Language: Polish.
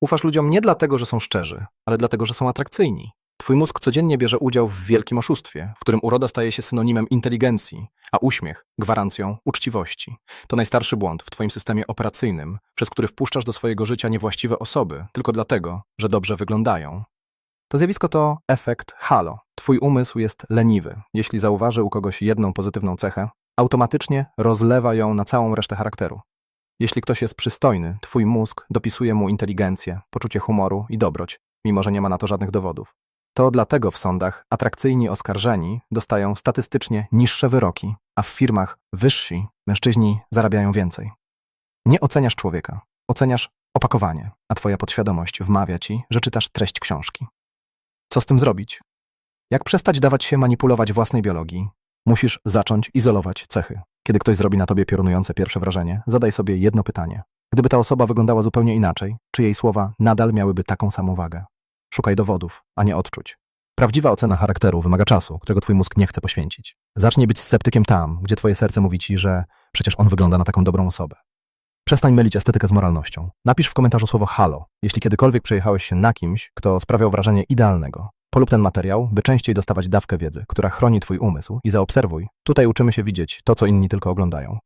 Ufasz ludziom nie dlatego, że są szczerzy, ale dlatego, że są atrakcyjni. Twój mózg codziennie bierze udział w wielkim oszustwie, w którym uroda staje się synonimem inteligencji, a uśmiech gwarancją uczciwości. To najstarszy błąd w Twoim systemie operacyjnym, przez który wpuszczasz do swojego życia niewłaściwe osoby tylko dlatego, że dobrze wyglądają. To zjawisko to efekt halo. Twój umysł jest leniwy. Jeśli zauważy u kogoś jedną pozytywną cechę, automatycznie rozlewa ją na całą resztę charakteru. Jeśli ktoś jest przystojny, twój mózg dopisuje mu inteligencję, poczucie humoru i dobroć, mimo że nie ma na to żadnych dowodów. To dlatego w sądach atrakcyjni oskarżeni dostają statystycznie niższe wyroki, a w firmach wyżsi mężczyźni zarabiają więcej. Nie oceniasz człowieka, oceniasz opakowanie, a twoja podświadomość wmawia ci, że czytasz treść książki. Co z tym zrobić? Jak przestać dawać się manipulować własnej biologii? Musisz zacząć izolować cechy. Kiedy ktoś zrobi na tobie piorunujące pierwsze wrażenie, zadaj sobie jedno pytanie. Gdyby ta osoba wyglądała zupełnie inaczej, czy jej słowa nadal miałyby taką samą wagę? Szukaj dowodów, a nie odczuć. Prawdziwa ocena charakteru wymaga czasu, którego twój mózg nie chce poświęcić. Zacznij być sceptykiem tam, gdzie twoje serce mówi ci, że przecież on wygląda na taką dobrą osobę. Przestań mylić estetykę z moralnością. Napisz w komentarzu słowo halo, jeśli kiedykolwiek przejechałeś się na kimś, kto sprawiał wrażenie idealnego. Polub ten materiał, by częściej dostawać dawkę wiedzy, która chroni twój umysł i zaobserwuj. Tutaj uczymy się widzieć to, co inni tylko oglądają.